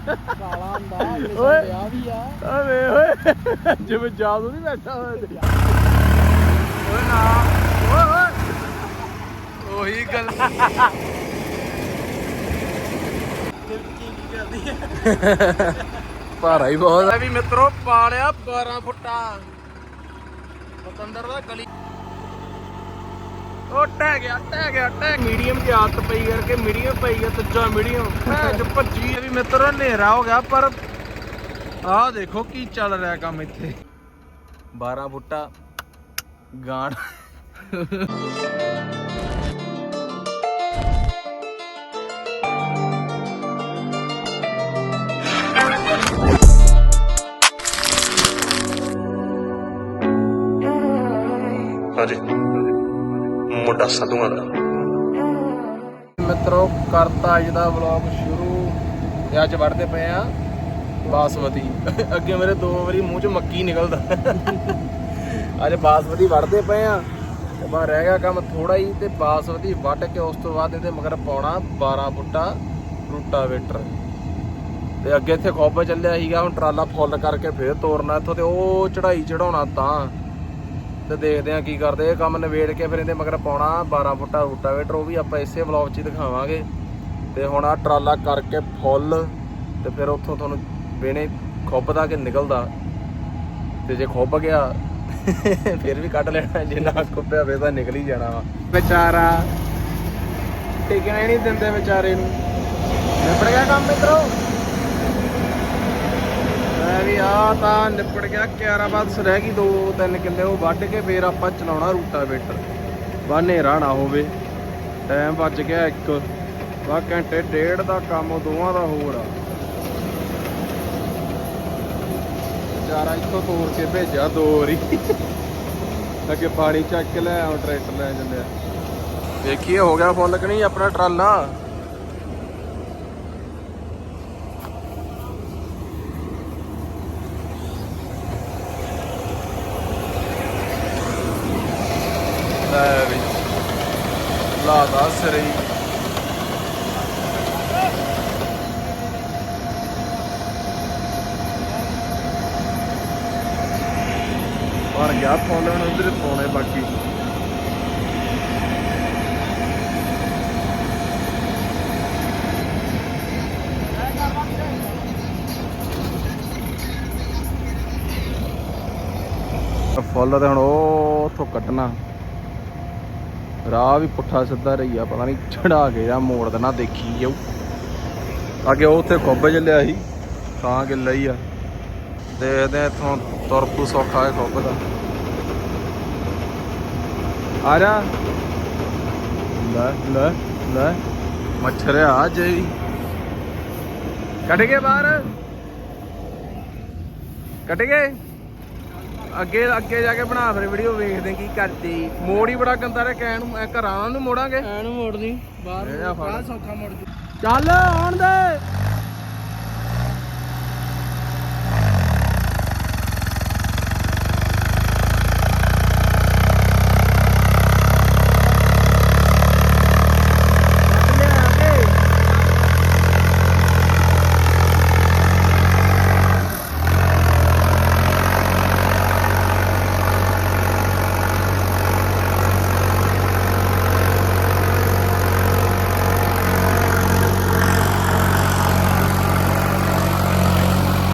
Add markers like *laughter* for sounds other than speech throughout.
ਕਾਲਾ ਹੁੰਦਾ ਓਏ। ਵਿਆਹ ਵੀ ਆ ਆ। ਵੇ ਓਏ। ਜਿਵੇਂ ਜਾਦੂ ਨਹੀਂ ਬੈਠਾ ਹੋਇਆ ਤੇ। ਓਏ ਨਾ। ਓਏ ਓਏ। ਉਹੀ ਗੱਲ। ਭਾਰਾ ਹੀ ਬਹੁਤ ਹੈ ਵੀ ਮਿੱਤਰੋ ਪਾਲਿਆ 12 ਫੁੱਟਾ। ਪਤੰਦਰ ਦਾ ਗਲੀ। ਉਹ ਟਹਿ ਗਿਆ ਟਹਿ ਗਿਆ ਟਹਿ ਮੀਡੀਅਮ ਦੀ ਆਦਤ ਪਈ ਕਰਕੇ ਮੀਡੀਅਮ ਪਈ ਗਿਆ ਤੱਜਾ ਮੀਡੀਅਮ। ਭੈਣ ਚ ਭੱਜੀ ਵੀ ਮਿੱਤਰੋ ਹਨੇਰਾ ਹੋ ਗਿਆ ਪਰ ਆਹ ਦੇਖੋ ਕੀ ਚੱਲ ਰਿਹਾ ਕੰਮ ਇੱਥੇ। 12 ਫੁੱਟਾ ਗਾਣ ਹਾਂਜੀ। ਮੁੰਡਾ ਸਾਧੂਆਂ ਦਾ ਮਿੱਤਰੋ, ਕਰਤਾ ਅੱਜ ਦਾ ਵਲੌਗ ਸ਼ੁਰੂ। ਤੇ ਅੱਜ ਵੜਦੇ ਪਏ ਆ ਬਾਸਮਤੀ। ਅੱਗੇ ਮੇਰੇ ਦੋ ਵਾਰੀ ਮੂੰਹ ਚ ਮੱਕੀ ਨਿਕਲਦਾ। ਅੱਜ ਬਾਸਮਤੀ ਵੜਦੇ ਪਏ ਆ। ਤੇ ਬਾ ਰਹਿ ਗਿਆ ਕੰਮ ਥੋੜਾ ਹੀ ਤੇ ਬਾਸਮਤੀ ਵੱਢ ਕੇ ਉਸ ਤੋਂ ਬਾਅਦ ਇਹਦੇ ਮਗਰ ਪਾਉਣਾ 12 ਫੁੱਟਾ ਰੂਟਾਵੇਟਰ। ਤੇ ਅੱਗੇ ਇੱਥੇ ਖੋਬਾ ਚੱਲਿਆ ਸੀਗਾ, ਹੁਣ ਟਰਾਲਾ ਫੁੱਲ ਕਰਕੇ ਫੇਰ ਤੋਰਨਾ ਇੱਥੋਂ ਤੇ ਉਹ ਚੜਾਈ ਚੜਾਉਣਾ ਤਾਂ। ਤੇ ਦੇਖਦੇ ਆ ਕੀ ਕਰਦੇ। ਇਹ ਕੰਮ ਨਵੇੜ ਕੇ ਫਿਰ ਇਹਦੇ ਮਗਰ ਪਾਉਣਾ 12 ਫੁੱਟਾ ਰੂਟਾਵੇਟਰ ਉਹ ਵੀ ਆਪਾਂ ਇਸੇ ਵਲੌਗ 'ਚ ਹੀ ਦਿਖਾਵਾਂਗੇ। ਤੇ ਹੁਣ ਆ ਟਰਾਲਾ ਕਰਕੇ ਫੁੱਲ ਤੇ ਫਿਰ ਉੱਥੋਂ ਤੁਹਾਨੂੰ ਵੇਣੇ ਖੁੱਬਦਾ ਕਿ ਨਿਕਲਦਾ। ਤੇ ਜੇ ਖੁੱਬ ਗਿਆ, ਫਿਰ ਵੀ ਕੱਢ ਲੈਣਾ। ਜੇ ਨਾ ਖੁੱਬਿਆ ਫੇਰ ਤਾਂ ਨਿਕਲ ਹੀ ਜਾਣਾ ਵਾ। ਵਿਚਾਰਾ, ਟਿਕਣਾ ਹੀ ਨਹੀਂ ਦਿੰਦੇ ਵਿਚਾਰੇ ਨੂੰ। ਨਿਪੜ ਗਿਆ ਕੰਮ ਮਿੱਤਰੋ ਮੈਂ ਵੀ ਆ ਤਾਂ ਨਿਪੜ ਗਿਆ 11 ਬਸ ਰਹਿ ਗਈ ਦੋ ਤਿੰਨ ਕਿੱਲੇ, ਉਹ ਵੱਢ ਕੇ ਫੇਰ ਆਪਾਂ ਚਲਾਉਣਾ ਰੂਟਾਵੇਟਰ। ਬਾ ਹਨੇਰਾ ਨਾ ਹੋਵੇ ਟਾਈਮ ਵੱਜ ਗਿਆ 1 ਵਾ ਘੰਟੇ ਡੇਢ ਦਾ ਕੰਮ ਦੋਵਾਂ ਦਾ ਹੋਰ ਆ। ਵਿਚਾਰਾ ਇੱਥੋਂ ਤੋੜ ਕੇ ਭੇਜਿਆ ਦੋ ਵਾਰੀ। ਅੱਗੇ ਪਾਣੀ ਚੱਕ ਕੇ ਲੈ ਆਉਂ, ਟਰੈਕਟਰ ਲੈ ਜਾਂਦੇ ਆ। ਦੇਖੀਏ ਹੋ ਗਿਆ ਫੁੱਲ ਕਿ ਨਹੀਂ ਆਪਣਾ ਟਰਾਲਾ ਲੈ ਵੀ ਲਾਦਾ ਸਰੀ ਬਣ ਗਿਆ ਫੋਨ ਹੁਣ ਉਧਰ ਪਾਉਣੇ ਬਾਕੀ। ਫੁੱਲ ਤੇ ਹੁਣ ਉਹ ਉੱਥੋਂ ਕੱਟਣਾ। ਰਾਹ ਵੀ ਪੁੱਠਾ ਸਿੱਧਾ ਰਹੀ ਆ ਪਤਾ ਨਹੀਂ ਚੜਾ ਕੇ ਜਾਂ ਮੋੜ ਦੇਣਾ, ਦੇਖੀ ਜਾਊ। ਅੱਗੇ ਉਹ ਉੱਥੇ ਖੁੱਬ ਚੱਲਿਆ ਸੀ ਤਾਂ ਕਿ ਲਈ ਆ। ਦੇਖਦੇ ਆ ਇੱਥੋਂ ਸੌਖਾ ਹੈ ਖੁੱਬ ਦਾ। ਆ ਜਾ। ਲੈ ਲੈ ਲੈ। ਮੱਛਰ ਆ ਜਈ ਕੱਢ ਕੇ ਬਾਹਰ। ਕੱਢ ਗਏ। ਅੱਗੇ ਅੱਗੇ ਜਾ ਕੇ ਬਣਾ ਫਿਰ ਵੀਡੀਓ ਵੇਖਦੇ ਕੀ ਕਰਦੀ। ਮੋੜ ਹੀ ਬੜਾ ਗੰਦਾ ਰਿਹਾ ਕਹਿਣ ਨੂੰ ਐ ਘਰਾਂ ਨੂੰ ਮੋੜਾਂਗੇ। ਐਨ ਮੋੜਨੀ ਬਾਹਰ ਇਹ ਫੜ। ਬਾਹਰ ਸੌਖਾ ਮੋੜ ਜੂ ਚੱਲ ਆਉਣ ਦੇ।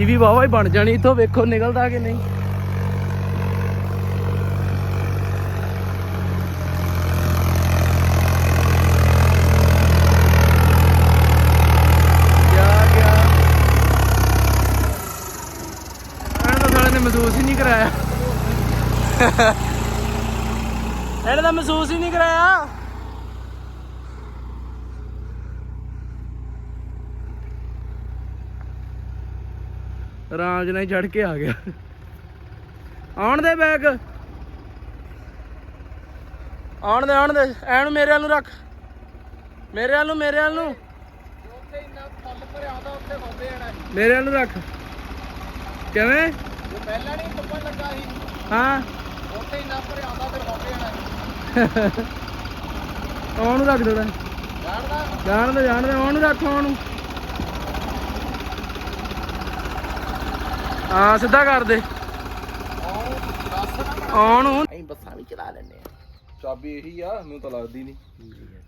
ਵੀ ਵਾਵਾ ਹੀ ਬਣ ਜਾਣੀ ਇਥੋਂ ਵੇਖੋ ਨਿਕਲਦਾ ਕਿ ਨਹੀਂ। ਮਹਿਸੂਸ ਹੀ ਨਹੀਂ ਕਰਾਇਆ। *laughs* ਇਹਨੇ ਤਾਂ ਮਹਿਸੂਸ ਹੀ ਨਹੀਂ ਕਰਾਇਆ। ਰਾਜ ਨਾਲ ਚੜ ਕੇ ਆ ਗਿਆ। ਆਉਣ ਦੇ ਬੈਗ। ਆਉਣ ਦੇ ਆਉਣ ਦੇ। ਐਨੂੰ ਮੇਰੇ ਵੱਲ ਨੂੰ ਰੱਖ। ਮੇਰੇ ਵੱਲ ਨੂੰ ਮੇਰੇ ਵੱਲ ਨੂੰ। ਉੱਥੇ ਇੰਨਾ ਫੁੱਲ ਭਰਿਆ ਹੁੰਦਾ ਉੱਥੇ ਖੋਬੇ ਜਾਣਾ ਮੇਰੇ ਵੱਲ ਨੂੰ ਰੱਖ। ਕਿਵੇਂ? ਜੇ ਪਹਿਲਾਂ ਨਹੀਂ ਕੁੱਪਣ ਲੱਗਾ ਸੀ। ਹਾਂ। ਉੱਥੇ ਇੰਨਾ ਭਰਿਆ ਹੁੰਦਾ ਫਿਰ ਖੋਬੇ ਜਾਣਾ ਆਉਣ ਨੂੰ ਰੱਖ ਥੋੜਾ ਜਾਣਦਾ? ਜਾਣ ਦੇ ਜਾਣ ਦੇ ਆਉਣ ਨੂੰ ਰੱਖ ਆਉਣ ਨੂੰ। ਹਾਂ ਸਿੱਧਾ ਕਰ ਦੇ। ਆਉਣ ਨੂੰ ਅਸੀਂ ਬੱਸਾਂ ਵੀ ਚਲਾ ਲੈਂਦੇ ਆ ਚਾਬੀ ਇਹੀ ਆ ਮੈਨੂੰ ਤਾਂ ਲੱਗਦੀ ਨਹੀਂ।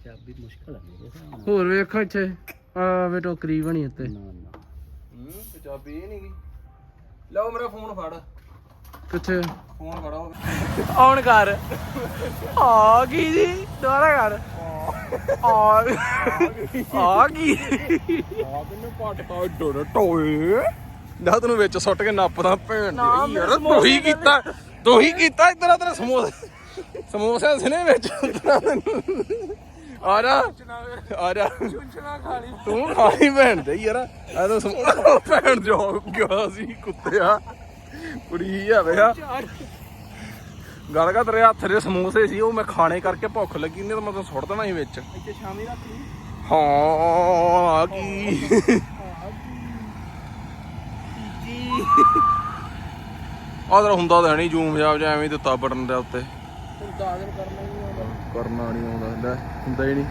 ਚਾਬੀ ਮੁਸ਼ਕਲ ਆ ਮੇਰੇ ਹੋਰ ਵੇਖੋ ਇੱਥੇ ਆ ਵੇ ਟੋਕਰੀ ਬਣੀ ਉੱਤੇ। ਹੂੰ ਤੇ ਚਾਬੀ ਇਹ ਨਹੀਂ ਗਈ ਲਓ ਮੇਰਾ ਫੋਨ ਫੜ। ਕਿੱਥੇ? ਫੋਨ ਫੜੋ। ਆਨ ਕਰ। ਆ ਕੀ ਜੀ? ਦੁਬਾਰਾ ਕਰ। ਆ। ਆ ਕੀ? ਆ ਕਿੰਨੇ ਪਟਕਾ ਡੋਰ ਟੋਏ ਨਾ ਤੈਨੂੰ ਵਿੱਚ ਸੁੱਟ ਕੇ ਨੱਪਦਾ ਭੈਣ ਦੀ। ਯਾਰ ਤੂੰ ਹੀ ਕੀਤਾ ਤੂੰ ਹੀ ਕੀਤਾ ਇਧਰ ਤੇਰੇ ਸਮੋਸੇ। ਸਮੋਸੇ ਸਨੇ ਵਿੱਚ ਆ ਜਾ ਆ ਜਾ। ਚੁੰਚਣਾ ਖਾ ਲਈ ਤੂੰ ਖਾਣੀ ਭੈਣ ਦੇ ਯਾਰ। ਆ ਤਾਂ ਸਮੋਸਾ ਭੈਣ ਜੋ ਗਿਆ ਸੀ ਕੁੱਤਿਆ। ਕੁੜੀ ਆ ਵੇਖਾ ਗੱਲ ਕਾ ਤੇਰੇ ਹੱਥ ਦੇ ਸਮੋਸੇ ਸੀ ਉਹ ਮੈਂ ਖਾਣੇ ਕਰਕੇ ਭੁੱਖ ਲੱਗੀ ਨਹੀਂ ਤਾਂ ਮੈਂ ਤਾਂ ਸੁੱਟ ਦੇਣਾ ਸੀ ਵਿੱਚ। ਇੱਥੇ ਸ਼ਾਮੀ ਰੱਖ ਲਈ। ਹਾਂ ਆ ਕੀ? ਆ ਤਾਂ ਹੁੰਦਾ ਤਾਂ ਨਹੀਂ ਜੂਮ ਜਾਬ ਜਾਂ ਐਵੇਂ ਹੀ ਦਿੱਤਾ ਬਟਨ ਦੇ ਉੱਤੇ। ਤੂੰ ਦਾਦਨ ਕਰਨਾ ਹੀ ਆਉਂਦਾ। ਕਰਨਾ ਨਹੀਂ ਆਉਂਦਾ ਲੈ ਹੁੰਦਾ ਹੀ ਨਹੀਂ।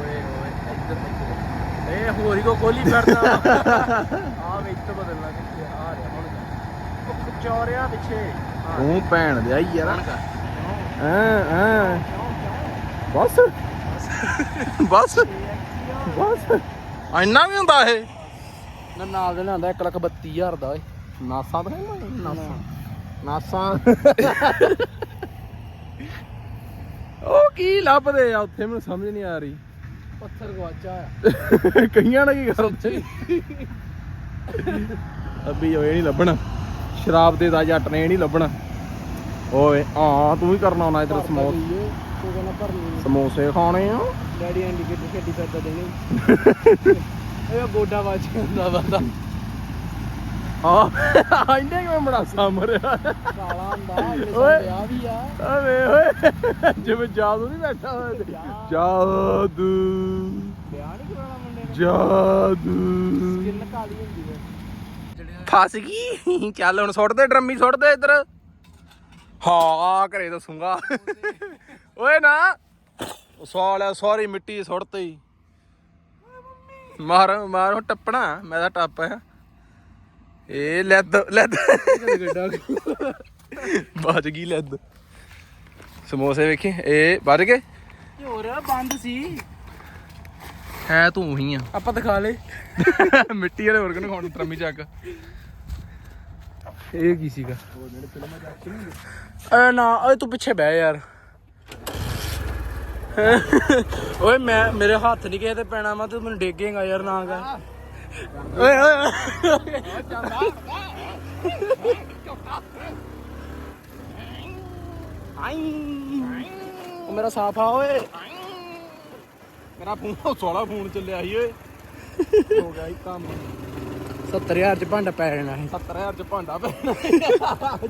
ਓਏ ਓਏ ਇੱਧਰ ਇੱਧਰ ਇਹ ਹੋਰ ਹੀ ਕੋ ਖੋਲੀ ਫਿਰਦਾ *laughs* ਆ ਵਿੱਚ ਤੋਂ ਬਦਲਣਾ ਕਿੱਥੇ ਆ? ਰਿਹਾ ਹੁਣ। ਉਹ ਖਚੋਰਿਆ ਪਿੱਛੇ। ਹਾਂ ਤੂੰ ਭੈਣ ਦੇ ਆਈ ਯਾਰ। ਹਾਂ ਹਾਂ। ਬਸ। ਬਸ। ਬਸ। ਇੰਨਾ ਵੀ ਹੁੰਦਾ ਇਹ? ਨਾ ਨਾਲ ਦੇ ਲਿਆਂਦਾ 1 ਲੱਖ 32000 ਦਾ ਓਏ ਨਾਸਾ ਤਾਂ ਨਹੀਂ ਨਾਸਾ। ਨਾਸਾ। ਉਹ ਕੀ ਲੱਭਦੇ ਆ? ਉੱਥੇ ਮੈਨੂੰ ਸਮਝ ਨਹੀਂ ਆ ਰਹੀ। ਪੱਥਰ ਗਵਾਚਾ ਆ। ਕਈਆਂ ਨੇ ਕੀ ਕਰਦੇ ਅੱਬੀ ਉਹ ਇਹ ਨਹੀਂ ਲੱਭਣਾ। ਸ਼ਰਾਬ ਦੇ ਦਾ ਜੱਟ ਨੇ ਇਹ ਨਹੀਂ ਲੱਭਣਾ। ਓਏ ਆ ਤੂੰ ਵੀ ਕਰਨਾ ਆਉਣਾ ਇਧਰ ਸਮੋਸੇ। ਸਮੋਸੇ ਖਾਣੇ ਆ। ਡੈਡੀ ਇੰਡੀਕੇਟਰ ਖੇਡੀ ਪੈਦਾ ਦੇਣੇ ਇਹ ਗੋਡਾ ਵੱਜ ਜਾਂਦਾ ਬੰਦਾ। ਆ ਇੰਨੇ ਕਿਵੇਂ ਬੜਾ ਸਾਮਰਿਆ ਕਾਲਾ ਹੁੰਦਾ ਓਏ। ਵਿਆਹ ਵੀ ਆ। ਓਏ ਓਏ। ਜਿਵੇਂ ਜਾਦੂ ਨਹੀਂ ਬੈਠਾ ਹੋਇਆ ਤੇ। ਜਾਦੂ। ਵਿਆਹ ਨਹੀਂ ਕਰਾਉਣਾ ਮੁੰਡੇ ਨੇ। ਜਾਦੂ। ਕਿੰਨ ਕਾਲੀ ਹੁੰਦੀ ਵੇ ਫਸ ਗਈ। ਚੱਲ ਹੁਣ ਸੁੱਟ ਦੇ ਡਰਮੀ ਸੁੱਟ ਦੇ ਇੱਧਰ। ਹਾਂ ਘਰੇ ਦੱਸੂਗਾ। ਓਏ ਨਾ। ਸਾਲਿਆ ਸਾਰੀ ਮਿੱਟੀ ਸੁੱਟਤੀ। ਮਾਰ ਮਾਰ ਹੁਣ ਟੱਪਣਾ ਮੈਂ ਤਾਂ ਟੱਪ ਆ ਇਹ ਲੈਦ ਲੈਦ। ਬਚ ਗਈ ਲੈਦ। ਸਮੋਸੇ ਵੇਖੀ ਇਹ ਵੱਜ ਗਏ? ਹੋਰ ਬੰਦ ਸੀ। ਹੈ ਤੂੰ ਹੀ ਆ। ਆਪਾਂ ਦਿਖਾ ਲੇ ਮਿੱਟੀ ਵਾਲੇ ਹੋਰ ਕਿਹਨੂੰ ਖਾਣ ਟਰਮੀ ਚੱਕ। ਇਹ ਕੀ ਸੀਗਾ? ਏ ਨਾ ਓਏ ਤੂੰ ਪਿੱਛੇ ਬਹਿ ਯਾਰ। ਓਏ ਮੈਂ ਮੇਰੇ ਹੱਥ ਨਹੀਂ ਕਿਸੇ ਤੇ ਪੈਣਾ ਮੈਂ ਤੂੰ ਮੈਨੂੰ ਡੇਗੇਗਾ ਯਾਰ ਨਾ ਕਰ। ਓਏ ਓਏ ਉਹ ਮੇਰਾ ਸਾਫ਼ ਆ ਓਏ। ਮੇਰਾ ਫੋਨ ਸੋਲਾ ਫੋਨ ਚੱਲਿਆ ਸੀ ਓਏ। ਹੋ ਗਿਆ ਇਹ ਕੰਮ। 70000 ਚ ਭਾਂਡਾ ਪੈ ਜਾਣਾ ਸੀ। 70000 ਚ ਭਾਂਡਾ ਪੈਣਾ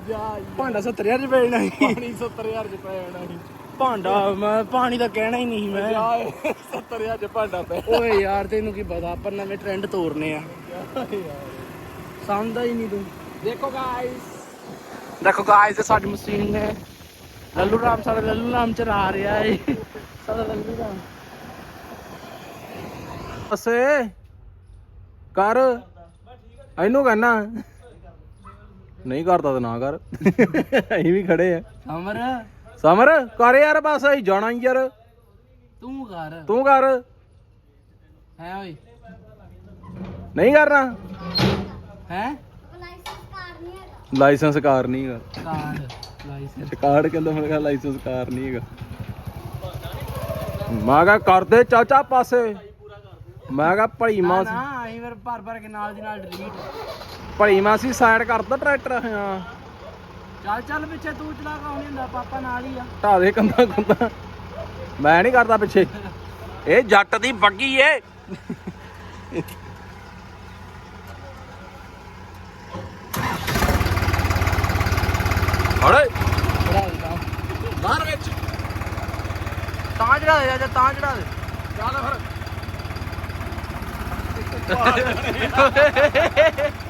ਜਾ ਭਾਂਡਾ 70000 ਚ ਪੈ ਜਾਣਾ ਸੀ। ਪਾਣੀ 70000 ਚ ਪੈ ਜਾਣਾ ਸੀ। ਭਾਂਡਾ ਮੈਂ ਪਾਣੀ ਦਾ ਕਹਿਣਾ ਹੀ ਨਹੀਂ ਮੈਂ। ਜਾ 70000 ਚ ਭਾਂਡਾ ਪੈ ਓਏ ਯਾਰ ਤੈਨੂੰ ਕੀ ਪਤਾ ਆਪਾਂ ਨਵੇਂ ਟ੍ਰੈਂਡ ਤੋਰਨੇ ਆ। ਸਮਝਦਾ ਹੀ ਨਹੀਂ ਤੂੰ। ਦੇਖੋ ਗਾਇਸ ਦੇਖੋ ਗਾਇਸ ਸਾਡੀ ਮਸ਼ੀਨ ਨੇ। ਲੱਲੂ ਰਾਮ ਸਾਡਾ ਲੱਲੂ ਰਾਮ ਚਲਾ ਰਿਹਾ ਏ। ਸਾਡਾ ਲੱਲੂ ਰਾਮ। ਅਸੇ ਕਰ। ਇਹਨੂੰ ਕਹਿਣਾ। ਨਹੀਂ ਕਰਦਾ ਤਾਂ ਨਾ ਕਰ। ਅਸੀਂ ਵੀ ਖੜੇ ਆ। ਅਮਰ। ਸਮਰ ਕਰ ਯਾਰ ਬਸ ਅਸੀਂ ਜਾਣਾ ਹੀ ਯਾਰ। ਤੂੰ ਕਰ। ਤੂੰ ਕਰ। ਹੈ ਓਏ। ਨਹੀਂ ਕਰਨਾ। ਹੈ? ਲਾਇਸੈਂਸ ਕਾਰ ਨਹੀਂ ਹੈਗਾ। ਕਾਰ ਲਾਇਸੈਂਸ। ਕਾਰਡ ਕਹਿੰਦਾ ਮੈਂ ਕਿਹਾ ਲਾਇਸੈਂਸ ਕਾਰ ਨਹੀਂ ਹੈਗਾ। ਮੈਂ ਕਿਹਾ ਕਰਦੇ ਚਾਚਾ ਪਾਸੇ। ਮੈਂ ਕਿਹਾ ਭਲੀ ਮਾਂ ਨਾ ਆਈ ਫਿਰ ਭਰ ਭਰ ਕੇ ਨਾਲ ਦੀ ਨਾਲ ਡਿਲੀਟ ਭਲੀ ਮਾਸੀ ਸਾਈਡ ਕਰਦਾ ਟਰੈਕਟਰ ਹਾਂ। ਚੱਲ ਚੱਲ ਪਿੱਛੇ ਤੂੰ ਚਲਾ ਕੇ ਆਉਣੀ ਹੁੰਦਾ ਪਾਪਾ ਨਾਲ ਹੀ ਆ। ਢਾ ਦੇ ਕੰਦਾ ਕੰਦਾ ਮੈਂ ਨਹੀਂ ਕਰਦਾ ਪਿੱਛੇ। ਇਹ ਜੱਟ ਦੀ ਬੱਗੀ ਏ। ਤਾਂ ਬਾਹਰ ਵਿੱਚ। ਤਾਂ ਚੜਾ ਦੇ ਜਾ ਤਾਂ ਚੜਾ ਦੇ। ਚੱਲ ਫਿਰ। *laughs*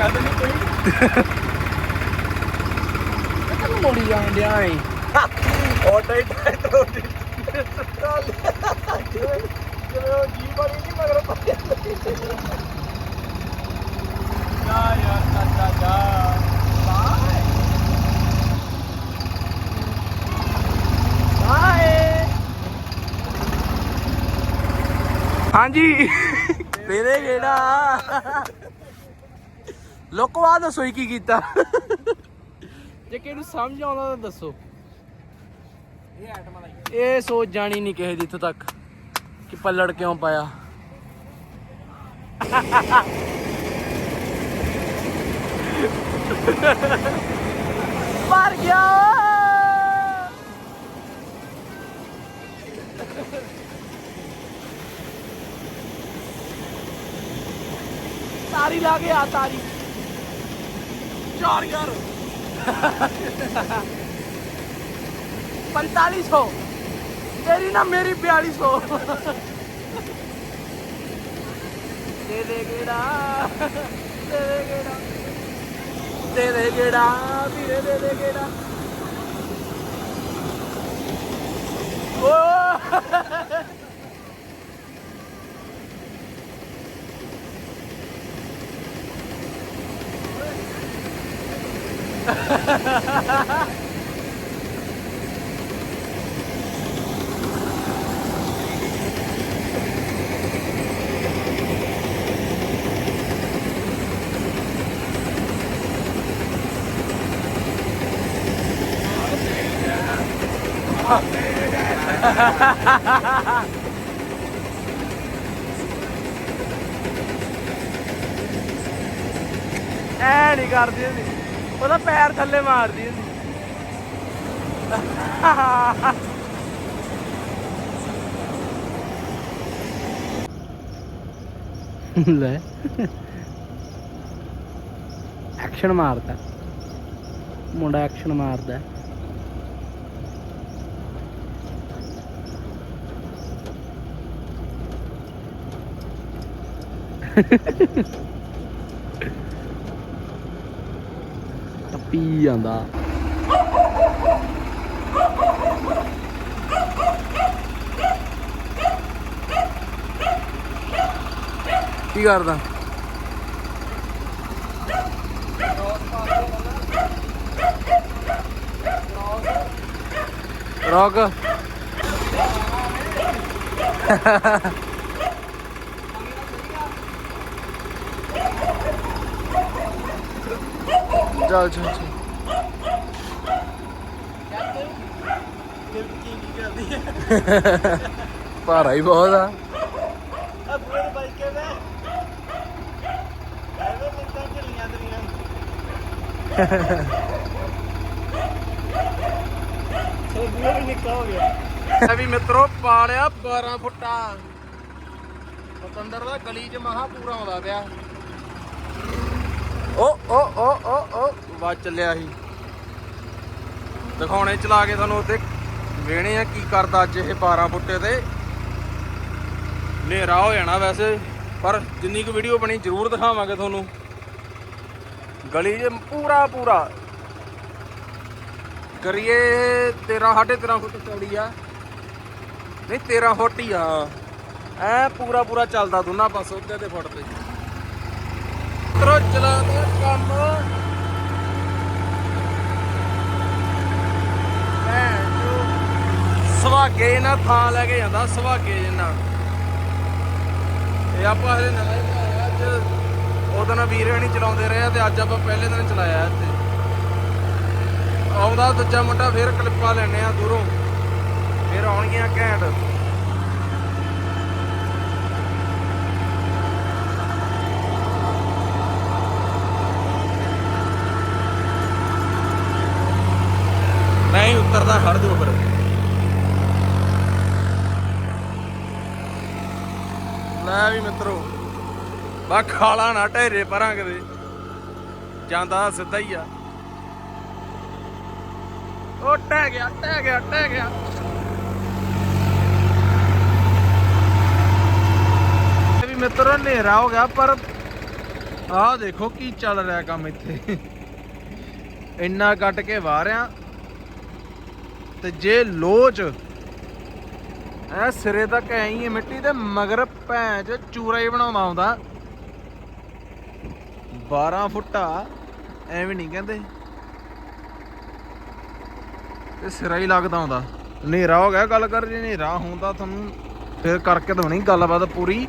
ਗੱਲ ਨਹੀਂ ਕੋਈ ਤੈਨੂੰ ਮੋੜੀ ਜਾਣ ਡਿਆ ਏ ਆਟੋ ਹੀ ਟਰੈਕਟਰ ਜਿਵੇਂ ਉਹ ਜੀਪ ਵਾਲੀ ਨਹੀਂ ਮਗਰ ਪੱਕੇ ਜਾ ਯਾਰ ਚਾਚਾ ਜਾ ਬਾਏ ਬਾਏ ਹਾਂਜੀ। ਤੇਰੇ ਕਿਹੜਾ? ਲੋਕਵਾ ਦੱਸੋ ਜੀ ਕੀ ਕੀਤਾ। ਜੇ ਕਿਸੇ ਨੂੰ ਸਮਝ ਆਉਂਦਾ ਤਾਂ ਦੱਸੋ। ਇਹ ਆਈਟਮਾਂ ਦਾ ਇਹ ਸੋਚ ਜਾਣੀ ਨਹੀਂ ਕਿਸੇ ਦੀ ਇੱਥੋਂ ਤੱਕ ਕਿ ਪੱਲੜ ਕਿਉਂ ਪਾਇਆ। ਮਰ ਗਿਆ। ਤਾਰੀ ਲਾ ਕੇ ਆ ਤਾਰੀ। ਚਾਰ ਯਾਰ 4500 ਤੇਰੀ ਨਾ ਮੇਰੀ 4200 ਦੇ ਦੇ ਗੇੜਾ। ਦੇ ਦੇ ਗੇੜਾ। ਦੇ ਦੇ ਗੇੜਾ। ਵੀਰੇ, ਦੇ ਦੇ ਗੇੜਾ। ਓ। ਐ ਨਹੀਂ ਕਰਦੀ ਹੁੰਦੀ ਉਹਦਾ ਪੈਰ ਥੱਲੇ ਮਾਰਦੀ ਹੁੰਦੀ। ਲੈ। ਐਕਸ਼ਨ ਮਾਰਦਾ। ਮੁੰਡਾ ਐਕਸ਼ਨ ਮਾਰਦਾ। ਪੀ ਜਾਂਦਾ। ਕੀ ਕਰਦਾ? ਰੋਕ। ਚੱਲ ਚੱਲ ਚੱਲ ਭਾਰਾ ਹੀ ਬਹੁਤ ਆ। ਅਬੂਰ ਬਾਈਕ ਕੇ ਵੇ ਇਹ ਵੀ ਮਿੱਤਰੋ ਪਾਲਿਆ 12 ਫੁੱਟਾ। ਪਤੰਦਰ ਦਾ ਗਲੀ 'ਚ ਮਹਾ ਪੂਰਾ ਆਉਂਦਾ ਪਿਆ। ਓ ਓ ਓ ਓ ਓ। ਵਾ ਚੱਲਿਆ ਸੀ। ਦਿਖਾਉਣੇ ਚਲਾ ਕੇ ਤੁਹਾਨੂੰ ਉੱਤੇ ਵੇਣੇ ਆ ਕੀ ਕਰਦਾ ਅੱਜ ਇਹ 12 ਫੁੱਟੇ ਤੇ। ਹਨੇਰਾ ਹੋ ਜਾਣਾ ਵੈਸੇ। ਪਰ ਜਿੰਨੀ ਕੁ ਵੀਡੀਓ ਬਣੀ ਜ਼ਰੂਰ ਦਿਖਾਵਾਂਗੇ ਤੁਹਾਨੂੰ। ਗਲੀ 'ਚ ਪੂਰਾ ਪੂਰਾ। ਕਰੀਏ 13 13.5 ਫੁੱਟ ਚੌੜੀ ਆ। ਨਹੀਂ 13 ਫੁੱਟ ਹੀ ਆ। ਐ ਪੂਰਾ ਪੂਰਾ ਚੱਲਦਾ ਦੋਨਾਂ ਪਾਸੇ ਉੱਤੇ ਤੇ ਫੁੱਟ ਤੇ। ਤਰੋ ਚਲਾਉਂਦੇ ਕੰਮ ਨਾ ਥਾਂ ਲੈ ਕੇ ਜਾਂਦਾ, ਸੁਹਾਗੇ ਜਿੰਨਾ। ਇਹ ਆਪਾਂ ਹਲੇ ਨਵਾਂ ਹੀ ਬਣਾਇਆ ਅੱਜ ਉਦੋਂ ਨਾ ਵੀਰੇ ਨਹੀਂ ਚਲਾਉਂਦੇ ਰਹੇ ਆ ਤੇ ਅੱਜ ਆਪਾਂ ਪਹਿਲੇ ਦਿਨ ਚਲਾਇਆ ਇੱਥੇ। ਆਉਂਦਾ ਦੂਜਾ ਮੁੰਡਾ, ਫੇਰ ਕਲਿੱਪਾਂ ਲੈਣੇ ਆ ਦੂਰੋਂ। ਫੇਰ ਆਉਣਗੀਆਂ ਘੈਂਟ। ਨਹੀਂ ਖੜ ਦੋ ਫਿਰ ਲੈ ਵੀ ਮਿੱਤਰੋ, ਬਾ ਖਾਲਾ ਨਾ ਢੇਰੇ ਪਰਾਂ ਕਦੇ। ਜਾਂਦਾ ਸਿੱਧਾ ਹੀ ਆ। ਉਹ ਟਹਿ ਗਿਆ ਟਹਿ ਗਿਆ ਟਹਿ ਗਿਆ। ਇਹ ਵੀ ਮਿੱਤਰੋ ਹਨੇਰਾ ਹੋ ਗਿਆ, ਪਰ ਆਹ ਦੇਖੋ ਕੀ ਚੱਲ ਰਿਹਾ ਕੰਮ ਇੱਥੇ। ਇੰਨਾ ਕੱਟ ਕੇ ਵਾਰਿਆ ਤੇ ਜੇ ਲੋਚ ਐ ਸਿਰੇ ਤੱਕ ਐਂ ਹੀ ਹੈ ਮਿੱਟੀ ਤੇ ਮਗਰ ਭੈਣ ਚ ਚੂਰਾ ਹੀ ਬਣਾਉਂਦਾ ਆਉਂਦਾ 12 ਫੁੱਟਾ ਐਵੇਂ ਨਹੀਂ ਕਹਿੰਦੇ। ਤੇ ਸਿਰਾ ਹੀ ਲੱਗਦਾ ਆਉਂਦਾ ਹਨੇਰਾ ਹੋ ਗਿਆ, ਗੱਲ ਕਰ ਜੇ ਹਨੇਰਾ ਹੁੰਦਾ ਤੁਹਾਨੂੰ, ਫਿਰ ਕਰਕੇ ਦਵਣੀ ਗੱਲਬਾਤ ਪੂਰੀ।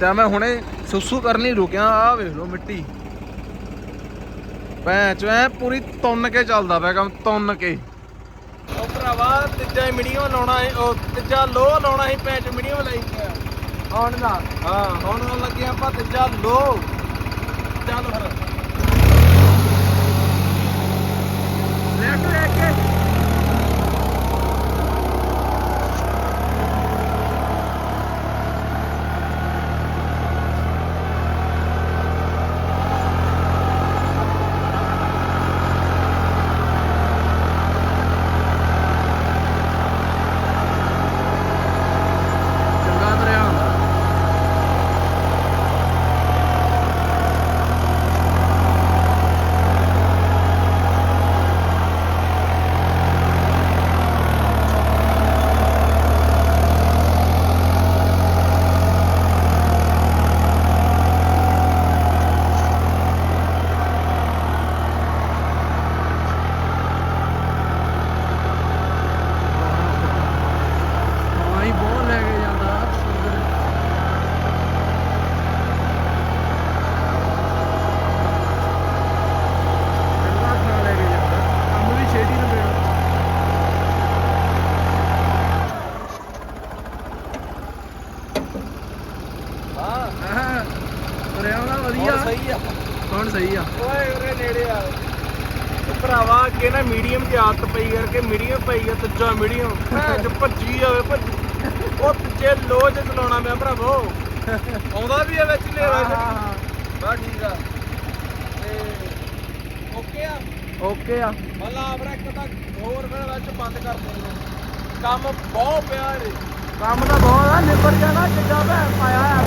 ਤਾਂ ਮੈਂ ਹੁਣੇ ਸੁਸੂ ਕਰਨੀ ਰੁਕਿਆ ਆ ਵੇਖ ਲਓ ਮਿੱਟੀ। ਭੈਣ ਚ ਐ ਪੂਰੀ ਤੁੰਨ ਕੇ ਚੱਲਦਾ ਪਿਆ ਕੰਮ, ਤੁੰਨ ਕੇ। ਭਰਾਵਾ ਤੀਜਾ ਮੀਡੀਅਮ ਲਾਉਣਾ ਹੈ ਉਹ ਤੀਜਾ ਲੋ ਲਾਉਣਾ ਹੈ ਭੈਣ ਚ ਮੀਡੀਅਮ ਲਾਈ। ਗਿਆ ਹੁਣ ਦਾ? ਹਾਂ ਹੁਣ ਹੁਣ ਲੱਗੇ ਆਪਾਂ ਤੀਜਾ ਲੋ। ਚੱਲ ਫਿਰ। ਲੈਟ ਲੈ ਕੇ ਚੰਗਾ ਦਰਿਆ ਹੁੰਦਾ ਹਾਂ ਹੀ ਬਹੁਤ ਲੈ ਕੇ ਜਾਂਦਾ ਚੰਗਾ ਖਾ ਲੈ ਕੇ ਜਾਂਦਾ ਕੰਮ ਵੀ ਛੇਤੀ ਨਿਬੇੜ ਹਾਂ ਤੁਰਿਆ ਉਹਦਾ ਵਧੀਆ ਸਹੀ ਆ ਹੁਣ ਸਹੀ ਆ ਓਏ ਉਰੇ ਨੇੜੇ ਆ ਉਹ ਭਰਾਵਾ ਅੱਗੇ ਨਾ ਮੀਡੀਅਮ ਦੀ ਆਦਤ ਪਈ ਕਰਕੇ ਮੀਡੀਅਮ ਪਈ ਆ ਤੀਜਾ ਮੀਡੀਅਮ। ਚ ਭੱਜੀ ਜਾਵੇ ਭੱਜੀ। ਉਹ ਤੀਜੇ ਲੋ ਚ ਚਲਾਉਣਾ ਮੈਂ ਭਰਾਵੋ। ਆਉਂਦਾ ਵੀ ਆ ਵਿੱਚ ਨੇਰਾ ਹਾਂ ਬਾ ਠੀਕ ਆ। ਤੇ ਓਕੇ ਆ। ਓਕੇ ਆ। ਮੱਲਾ ਆਪਣਾ ਇੱਕ ਤਾਂ ਹੋਰ ਫਿਰ ਵਿੱਚ ਬੰਦ ਕਰ ਦਿੰਦੇ ਕੰਮ ਬਹੁਤ ਪਿਆ ਰੇ ਕੰਮ ਤਾਂ ਬਹੁਤ ਆ ਨਿਬੜ ਜਾਣਾ ਜਿੱਦਾਂ ਮੈਂ ਪਾਇਆ ਆ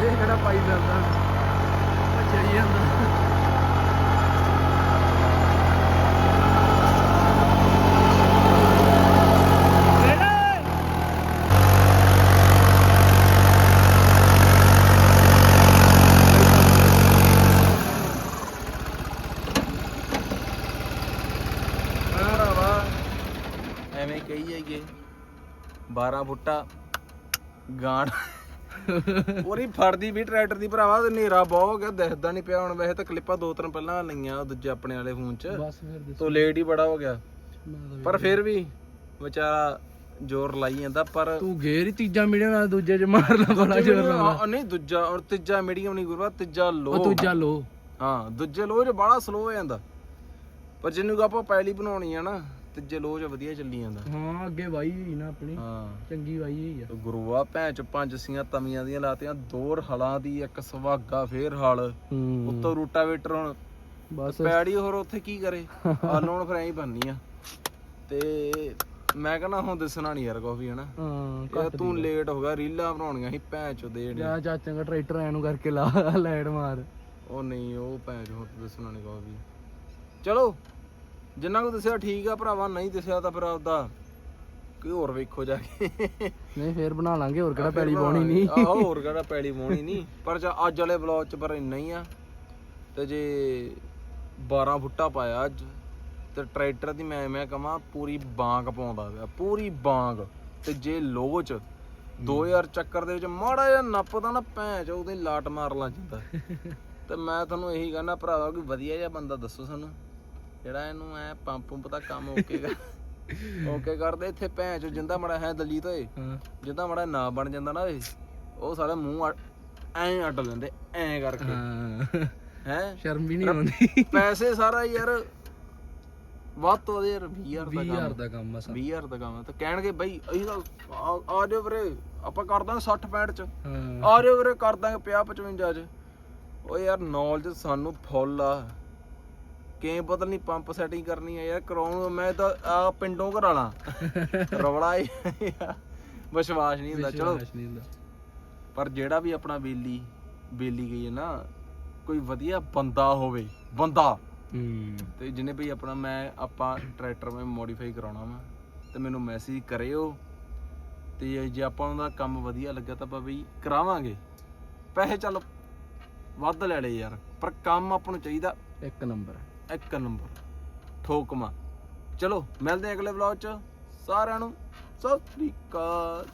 ਇਹ ਕਿਹੜਾ ਪਾਈ ਜਾਂਦਾ ਚੜੀ ਜਾਂਦਾ ਭਰਾਵਾ ਐਵੇਂ ਕਹੀ ਜਾਈਏ। 12 ਫੁੱਟਾ ਗਾਂਡ ਪੂਰੀ ਫੜਦੀ ਵੀ ਟਰੈਕਟਰ ਦੀ ਭਰਾਵਾ ਤੇ ਹਨੇਰਾ ਬਹੁਤ ਹੋ ਗਿਆ ਦਿਖਦਾ ਨਹੀਂ ਪਿਆ ਹੁਣ। ਵੈਸੇ ਤਾਂ ਕਲਿੱਪਾਂ ਦੋ ਤਿੰਨ ਪਹਿਲਾਂ ਲਈਆਂ ਦੂਜੇ ਆਪਣੇ ਵਾਲੇ ਫੋਨ 'ਚ। ਬਸ ਫਿਰ ਤੋਂ ਲੇਟ ਹੀ ਬੜਾ ਹੋ ਗਿਆ। ਪਰ ਫਿਰ ਵੀ ਵਿਚਾਰਾ ਜ਼ੋਰ ਲਾਈ ਜਾਂਦਾ ਪਰ ਤੂੰ ਗੇਰ ਹੀ ਤੀਜਾ ਮੀਡੀਅਮ ਨਾਲ ਦੂਜੇ ਚ ਮਾਰਨਾ ਬੜਾ ਜ਼ੋਰ ਆ, ਨਹੀਂ ਦੂਜਾ ਔਰ ਤੀਜਾ ਮੀਡੀਅਮ ਨਹੀਂ ਗੁਰੂਆ ਤੀਜਾ ਲੋ ਉਹ ਦੂਜਾ ਲੋ ਹਾਂ ਦੂਜੇ ਲੋ 'ਚ ਬੜਾ ਸਲੋ ਹੋ ਜਾਂਦਾ। ਪਰ ਜਿਹਨੂੰ ਆਪਾਂ ਪਹਿਲੀ ਬਣਾਉਣੀ ਆ ਨਾ ਤੀਜੇ ਲੋ 'ਚ ਵਧੀਆ ਚੱਲੀ ਜਾਂਦਾ। ਹਾਂ ਅੱਗੇ ਵਾਈ ਹੋਈ ਨਾ ਆਪਣੀ। ਹਾਂ। ਚੰਗੀ ਵਾਈ ਹੋਈ ਆ। ਤੇ ਗੁਰੂਆ ਭੈਣ ਚ ਪੰਜ ਸੀਆਂ ਤਵੀਆਂ ਦੀਆਂ ਲਾਤੀਆਂ ਦੋ ਹਲਾਂ ਦੀ ਇੱਕ ਸੁਹਾਗਾ ਫੇਰ ਹਲ। ਉੱਤੋਂ ਰੂਟਾਵੇਟਰ ਹੁਣ। ਬਸ। ਪੈੜੀ ਹੋਰ ਉੱਥੇ ਕੀ ਕਰੇ? *laughs* ਆ ਲੋਨ ਫਿਰ ਐਂ ਬੰਨੀ ਆ। ਤੇ ਮੈਂ ਕਹਿੰਦਾ ਹੁਣ ਦੱਸਣਾ ਨਹੀਂ ਯਾਰ ਕੋਈ ਹਨਾ। ਹਾਂ ਇਹ ਤੂੰ ਲੇਟ ਹੋ ਗਿਆ ਰੀਲਾਂ ਬਣਾਉਣੀਆਂ ਸੀ ਭੈਣ ਚ ਦੇ ਜਾ ਚਾਚਾ ਦਾ ਟਰੈਕਟਰ ਐ ਨੂੰ ਕਰਕੇ ਲਾ ਲਾਈਟ ਮਾਰ। ਉਹ ਨਹੀਂ ਉਹ ਭੈਣ ਚ ਹੁਣ ਤਾਂ ਦੱਸਣਾ ਨਹੀਂ ਕੋਈ ਚਲੋ। ਜਿੰਨਾ ਕੋ ਦੱਸਿਆ ਠੀਕ ਆ ਭਰਾਵਾ ਨਹੀਂ ਦੱਸਿਆ ਤਾਂ ਫਿਰ ਆਪਦਾ ਕੋਈ ਹੋਰ ਵੇਖੋ ਜਾ ਕੇ। ਨਹੀਂ ਫੇਰ ਬਣਾ ਲਾਂਗੇ ਹੋਰ ਕਿਹੜਾ ਪੈਲੀ ਪਾਉਣੀ ਨਹੀਂ। ਆਹੋ ਹੋਰ ਕਿਹੜਾ ਪੈਲੀ ਪਾਉਣੀ ਨਹੀਂ। ਪਰ ਜਾ ਅੱਜ ਵਾਲੇ ਵਲੌਗ ਚ ਪਰ ਇੰਨਾ ਹੀ ਆ। ਤੇ ਜੇ 12 ਫੁੱਟਾ ਪਾਇਆ ਅੱਜ ਤੇ ਟਰੈਕਟਰ ਦੀ ਮੈਂ ਮੈਂ ਕਹਾਂ ਪੂਰੀ ਬਾਂਗ ਪਾਉਂਦਾ ਪਿਆ ਪੂਰੀ ਬਾਂਗ। ਤੇ ਜੇ ਲੋਚ 2000 ਚੱਕਰ ਦੇ ਵਿੱਚ ਮਾੜਾ ਜਿਹਾ ਨੱਪਦਾ ਨਾ ਭੈਂ ਚ ਉਹਦੇ ਲਾਟ ਮਾਰ ਲਾ ਜਾਂਦਾ। *laughs* ਤੇ ਮੈਂ ਤੁਹਾਨੂੰ ਇਹੀ ਕਹਿੰਦਾ ਭਰਾਵਾ ਕੋਈ ਵਧੀਆ ਜਿਹਾ ਬੰਦਾ ਦੱਸੋ ਸਾਨੂੰ। ਜਿਹੜਾ ਇਹਨੂੰ ਐ ਪੰਪ ਪੰਪ ਦਾ ਕੰਮ ਓਕੇਗਾ ਓਕੇ ਕਰਦੇ ਇੱਥੇ ਭੈਣ ਚ ਜਿੰਦਾ ਮੜਾ ਹੈ ਦਲੀਤ ਓਏ। ਜਿੱਦਾਂ ਮੜਾ ਨਾ ਬਣ ਜਾਂਦਾ ਨਾ ਓਏ। ਉਹ ਸਾਲੇ ਮੂੰਹ ਐਂ ਅੱਡ ਲੈਂਦੇ ਐਂ ਕਰਕੇ। ਹਾਂ। ਸ਼ਰਮ ਵੀ ਨਹੀਂ ਆਉਂਦੀ। ਪੈਸੇ ਸਾਰਾ ਯਾਰ ਵੱਧ ਤੋਂ ਵੱਧ ਯਾਰ 20000 ਦਾ 20000 ਕੰਮ। ਦਾ ਕੰਮ ਆ 20000 ਦਾ ਕੰਮ ਹੈ ਤਾਂ ਕਹਿਣਗੇ ਬਈ ਅਸੀਂ ਤਾਂ ਆ- ਆ ਜਾਓ ਵੀਰੇ ਆਪਾਂ ਕਰ ਦਾਂਗੇ 60 65 ਚ। ਆ ਜਾਓ ਵੀਰੇ ਕਰ ਦਾਂਗੇ 50 55 ਚ। ਓ ਯਾਰ ਨੌਲੇਜ ਸਾਨੂੰ ਫੁੱਲ ਆ। ਕਿਵੇਂ ਪਤਾ ਨਹੀਂ ਪੰਪ ਸੈਟਿੰਗ ਕਰਨੀ ਆ ਯਾਰ ਕਰਾਉਣ ਮੈਂ ਤਾਂ ਆ ਪਿੰਡੋਂ ਘਰ ਵਾਲਾ *laughs* ਰਵੜਾ ਹੀ। ਵਿਸ਼ਵਾਸ ਨਹੀਂ ਹੁੰਦਾ ਚਲੋ। ਪਰ ਜਿਹੜਾ ਵੀ ਆਪਣਾ ਬੇਲੀ ਬੇਲੀ ਗਈ ਹੈ ਨਾ ਕੋਈ ਵਧੀਆ ਬੰਦਾ ਹੋਵੇ ਬੰਦਾ। ਹੂੰ। ਤੇ ਜਿਹਨੇ ਵੀ ਆਪਣਾ ਮੈਂ ਆਪਾਂ ਟਰੈਕਟਰ ਮੈਂ ਮੋਡੀਫਾਈ ਕਰਾਉਣਾ ਵਾ ਤੇ ਮੈਨੂੰ ਮੈਸੇਜ ਕਰਿਓ। ਤੇ ਜੇ ਆਪਾਂ ਨੂੰ ਦਾ ਕੰਮ ਵਧੀਆ ਲੱਗਾ ਤਾਂ ਆਪਾਂ ਵੀ ਕਰਾਵਾਂਗੇ। ਪੈਸੇ ਚੱਲ ਵੱਧ ਲੈ ਲਏ ਯਾਰ ਪਰ ਕੰਮ ਆਪਾਂ ਨੂੰ ਚਾਹੀਦਾ। ਇੱਕ ਨੰਬਰ। ਇੱਕ ਨੰਬਰ। ਠੋਕਮਾ ਚਲੋ ਮਿਲਦੇ ਹਾਂ ਅਗਲੇ ਵਲੌਗ ਚ। ਸਾਰਿਆਂ ਨੂੰ ਸਤਿ ਸ੍ਰੀ ਅਕਾਲ।